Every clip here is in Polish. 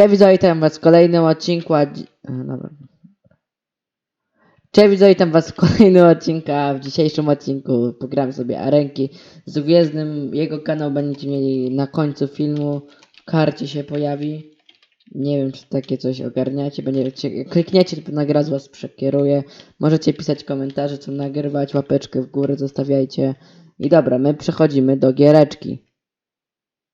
Cześć widzowie, witam was w kolejnym odcinku, dobra. Cześć widzowie, witam was w kolejnym odcinku, a w dzisiejszym odcinku pogramy sobie arenki z Gwiezdnym. Jego kanał będziecie mieli na końcu filmu, w karcie się pojawi. Nie wiem, czy takie coś ogarniacie, będziecie, klikniecie, to nagra z was przekieruje. Możecie pisać komentarze, co nagrywać, łapeczkę w górę zostawiajcie. I dobra, my przechodzimy do giereczki.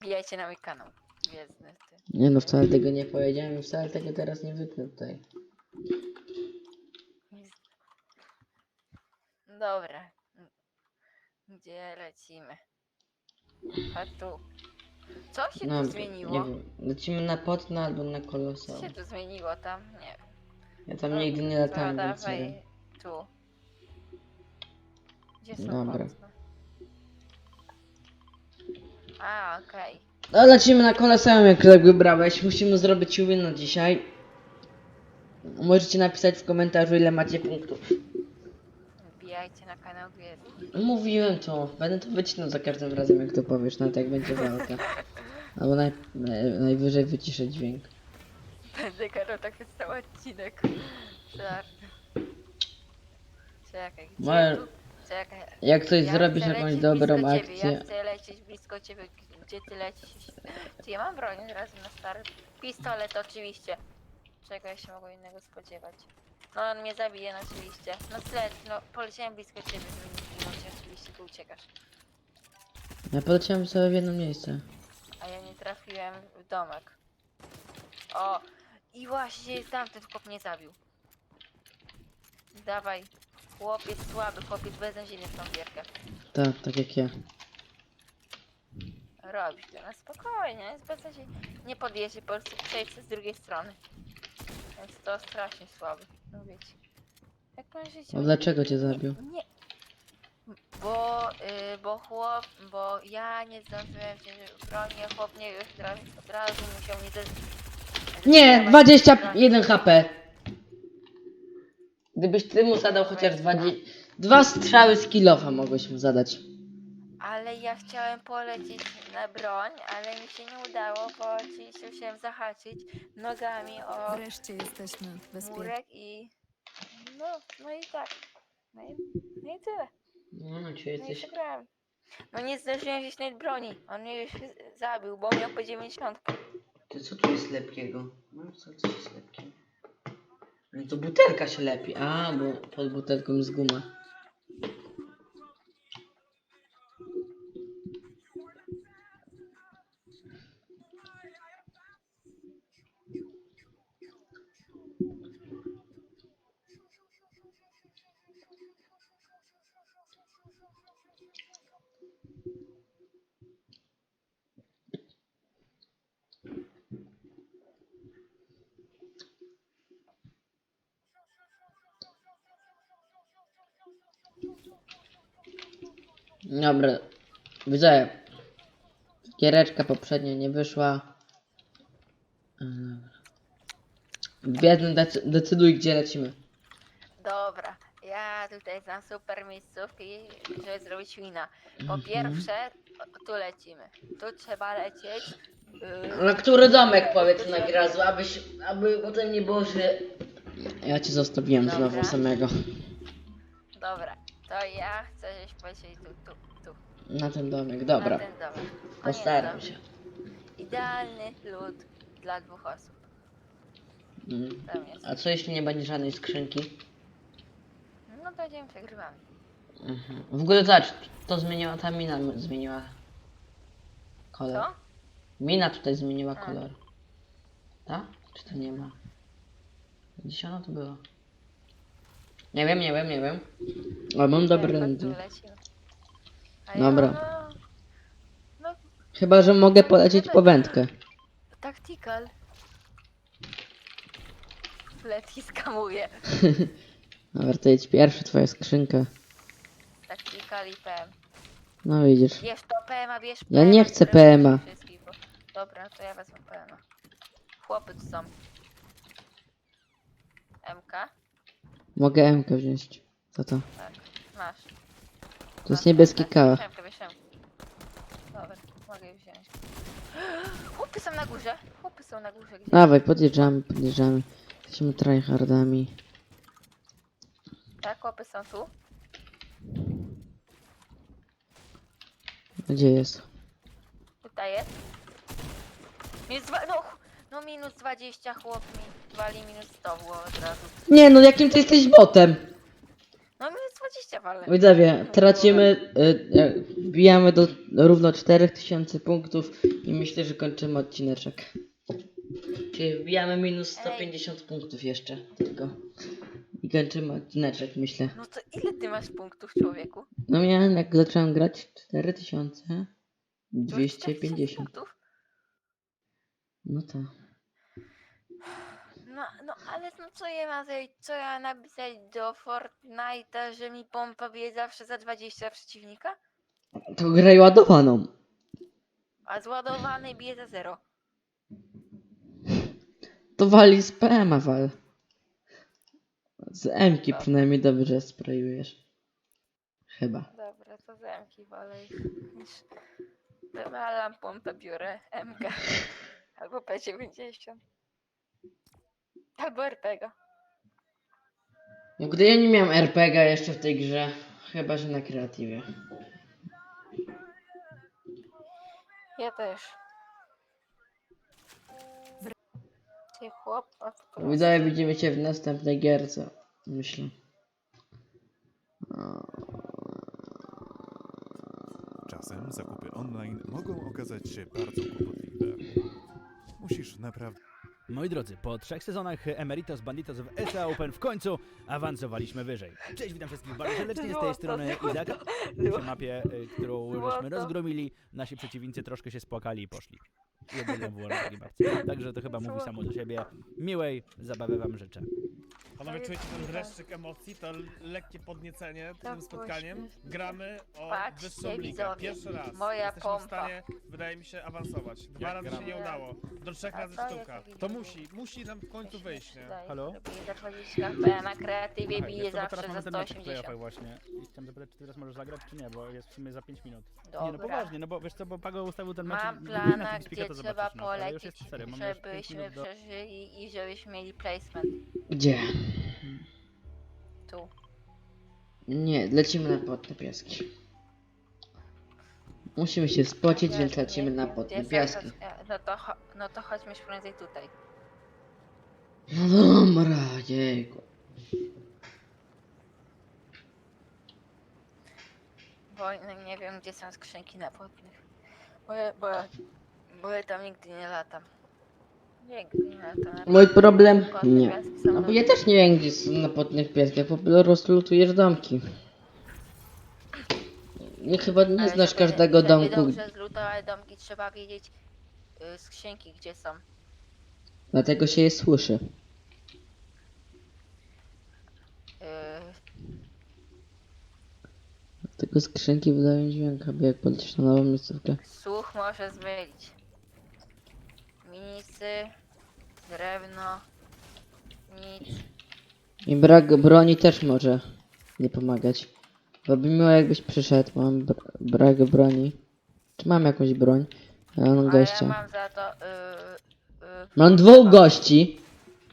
Wbijajcie na mój kanał. Gwiezdny. Nie no, wcale tego nie powiedziałem i wcale tego teraz nie wytnę tutaj. Dobra. Gdzie lecimy? A tu. Co się No, tu nie zmieniło? wiem. Lecimy na Potna albo na Co się tu zmieniło tam? Nie wiem. Ja tam No, nigdy nie to latałem, więc nie wiem. dawaj tu. Gdzie są Dobra. A, okej. No lecimy na Kolosseum, jak tak wybrałeś. Musimy zrobić win dzisiaj. Możecie napisać w komentarzu, ile macie punktów. Wbijajcie na kanał Gwiezdny. Mówiłem to. Będę to wycinał za każdym razem, jak to powiesz, nawet jak będzie walka. Albo naj, naj, najwyżej wyciszę dźwięk. Będę gadał taki cały odcinek. Żart. Czekaj, gdzie Moje- tu? Czekaj. Jak coś zrobisz chcę jakąś lecieć dobrą blisko ciebie, akcję. Ja chcę lecieć blisko ciebie, gdzie ty lecisz. Ty ja mam broń razu na start. Pistolet oczywiście. Czego ja się mogło innego spodziewać? No on mnie zabije no, oczywiście. No sled, no poleciałem blisko ciebie, żeby nie oczywiście tu uciekasz. Ja poleciałem sobie w jedno miejsce. A ja nie trafiłem w domek. O! I właśnie tamten chłop mnie zabił. Dawaj. Chłopiec słaby, chłopiec beznadziejny w tą gierkę. Tak, tak jak ja. robić to na spokojnie, jest bez sensu. Nie podjedzie, po prostu przejść z drugiej strony. Więc to strasznie słaby, mówię ci. Jak możecie... A dlaczego cię zabił? Nie. Bo, y, bo chłop, bo ja nie zdążyłem wziąć broni, a chłop nie już od razu, musiał mnie. Nie, zdecydować- 21 HP. Gdybyś ty mu zadał chociaż 20... Dwa strzały z kilofa mogłeś mu zadać. Ale ja chciałem polecieć na broń, ale mi się nie udało, bo oczywiście musiałem zahaczyć nogami o Wreszcie jesteśmy bezpieczni. murek i... No, no i tak. No i, no i tyle. No, no, ci No i jesteś... przegrałem. No nie zdążyłem wziąć nawet broni. On mnie już zabił, bo miał po 90. Ty co tu jest lepkiego? No co, co jest lepkiego? No to butelka się lepi. A, bo pod butelką jest guma. Dobra. Widzę. Giereczka poprzednio nie wyszła. Yy. Biedny, decy- decyduj gdzie lecimy. Dobra, ja tutaj znam super miejscówki, żeby zrobić wina. Po Mhm. pierwsze, tu lecimy. Tu trzeba lecieć. Yy, Na który domek powiedz na razu, abyś, aby potem nie było, że... Ja cię zostawiłem Dobra. znowu samego. dobra, to ja chcę, żebyś polecieli tu, tu, tu. Na ten domek, dobra. Na ten domek. Postaram się. Idealny lód dla dwóch osób. Mm. Tam jest. A co jeśli nie będzie żadnej skrzynki? No to będziemy przegrywamy. Mhm. W ogóle zobacz, to zmieniła, ta mina m- zmieniła kolor. Co? Mina tutaj zmieniła A. kolor. Tak? Czy to nie ma? Gdzieś ona tu była? Nie wiem, nie wiem, nie wiem. Ale mam dobry. A Dobra. No, no, Chyba, że mogę polecieć po wędkę. tactical. Leti skamuje. Dobra, to jedź pierwszy, twoja skrzynka. Tactical i PM. No widzisz. Bierz to PM-a, bierz Ja nie chcę PM-a. wszystkich, bo- Dobra, to ja wezmę PM-a. Chłopy tu są. MK? Mogę MK wziąć. Co to? Tak, masz. To jest niebieski bierz MK. Dobra, mogę mogę wziąć. Chłopy są na górze. Chłopy są na górze gdzieś. Dawaj, podjeżdżamy, podjeżdżamy. Jesteśmy tryhardami. Tak, chłopy są tu. Gdzie jest? Tutaj jest. Minus dwa, no, no minus 20 chłop mi wali minus 100 było od razu. Nie no, jakim ty jesteś botem? No minus 20 wale. Widzowie, tracimy, y, jak wbijamy do równo 4000 punktów i myślę, że kończymy odcineczek. Czyli wbijamy minus 150 punktów jeszcze tylko. I kończymy odcineczek, myślę. No to ile ty masz punktów człowieku? No miałem, jak zacząłem grać, 4250. To już 4000 punktów? No to. No, no ale no co ja mam zrobić? Co ja napisać do Fortnite'a, że mi pompa bije zawsze za 20 przeciwnika? To graj ładowaną. A zładowany bije za 0. To wali z PM-a wal. Z M-ki Dobra. przynajmniej dobrze sprayujesz. Chyba. Dobra, to zamki wolę niż... Wywalam pompę, biorę MK. Albo P90. Albo RPG. No gdy ja nie miałem RPG jeszcze w tej grze, chyba że na kreatywie. Ja też. Ty chłop, a po prostu- Widzowie widzimy się w następnej gierce. Myślę. Czasem zakupy online mogą okazać się bardzo kłopotliwe. Musisz naprawdę Moi drodzy, po trzech sezonach Emeritus Banditos w SA Open w końcu awansowaliśmy wyżej. Cześć, witam wszystkich bardzo serdecznie z tej strony Izaka. Na mapie, y, którą żeśmy rozgromili, nasi przeciwnicy troszkę się spłakali i poszli. Jednego było na takiej. Także to chyba mówi samo do siebie. Miłej zabawy wam życzę. Panowie, jest czujecie ten dreszczyk emocji, to l- lekkie podniecenie Tak tym spotkaniem? właśnie. Gramy o Patrzcie, wyższą ligę. widzowie, Pierwszy raz. moja Jesteśmy pompa. w stanie, wydaje mi się, awansować. Dwa Jak razy się gramy? nie udało. Do trzech A razy to jest sztuka. To musi, musi nam w końcu wyjść, nie? Halo? zachodzić na kreatywie Słuchaj, bije zawsze teraz za mamy ten meczek w 180. playoffach właśnie. I chciałem zapytać, czy ty teraz możesz zagrać, czy nie, bo jest w sumie za 5 minut. Nie no Dobra. poważnie, no bo wiesz co, bo Pago ustawił ten mecz Mam i plana, na Teamspeaka gdzie to trzeba zobaczysz, no, ale już polecieć, jest serio, mamy już pięć żebyśmy minut do... przeżyli i żebyśmy mieli placement. Gdzie? Tu. Nie, lecimy na potne piaski. Musimy się spocić, Nie, więc nie, lecimy na nie, potne gdzie piaski. są- No to, cho- no to chodźmy już prędzej tutaj. No dobra, jejku. Bo nie wiem, gdzie są skrzynki na płotnych. Bo, ja- bo, ja- bo ja tam nigdy nie latam. Nigdy nie latam. na Mój problem? Nie. No bo ja też nie wiem, gdzie są na potnych piaskach, po prostu lutujesz domki. Nie, chyba nie znasz każdego domku. dobrze zlutować domki, trzeba wiedzieć y, skrzynki, gdzie są. Dlatego się je słyszy. Y, Dlatego skrzynki wydają dźwięk, aby jak polecisz na nową miejscówkę. słuch może zmylić. Minisy, drewno, nic. I brak broni też może nie pomagać. Bo by miło jakbyś przyszedł, mam br brak broni. Czy mam jakąś broń? Ja mam Ale ja gościa. mam za to... Y, y, Mam dwóch gości,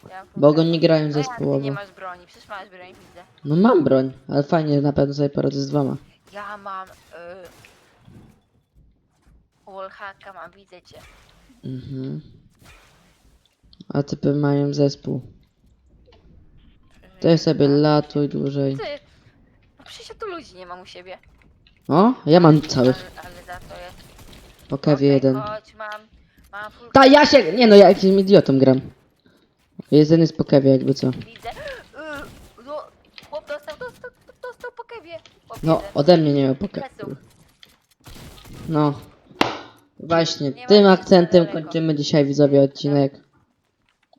ja bo full- oni grają zespołowo. nie masz broni? Przecież masz broń, widzę. No mam broń, ale fajnie, na pewno sobie poradzę z dwoma. Ja mam... Y, wallhacka mam, widzę cię. Mhm. A typy mają zespół. Ty sobie latuj dłużej. Ty! No przecież ja tu ludzi nie mam u siebie. O, ja mam całych. Ale, ale za to jest... Po kewie Okej, jeden. chodź, mam... Mam full... Ta ja się. Nie no, ja jakimś idiotą gram. Jeden jest po kewie, jakby co. Widzę. Y, no, chłop dostał, dostał, dostał po kewie. Chłop No, jeden. ode mnie nie miał po kewie. No. Właśnie, Nie ma tym nic akcentem kończymy dzisiaj widzowie odcinek.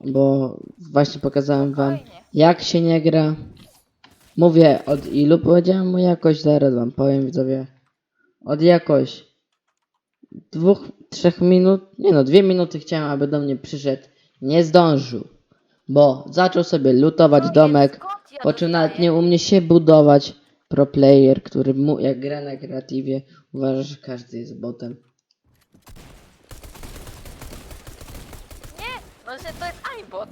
Bo właśnie pokazałem wam jak się nie gra. Mówię od ilu powiedziałem mu jakoś, zaraz wam powiem widzowie. Od jakoś dwóch, trzech minut, nie no, dwie minuty chciałem, aby do mnie przyszedł. Nie zdążył. Bo zaczął sobie lutować No domek, po czym nawet nie umie się budować. Pro player, który mu, jak gra na kreatywie, uważa, że każdy jest botem. Nie! No to jest iBot.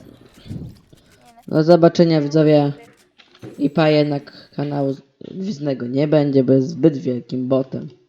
Nie, no. Do zobaczenia widzowie. I pa jednak kanału Gwiznego nie będzie, bo jest zbyt wielkim botem.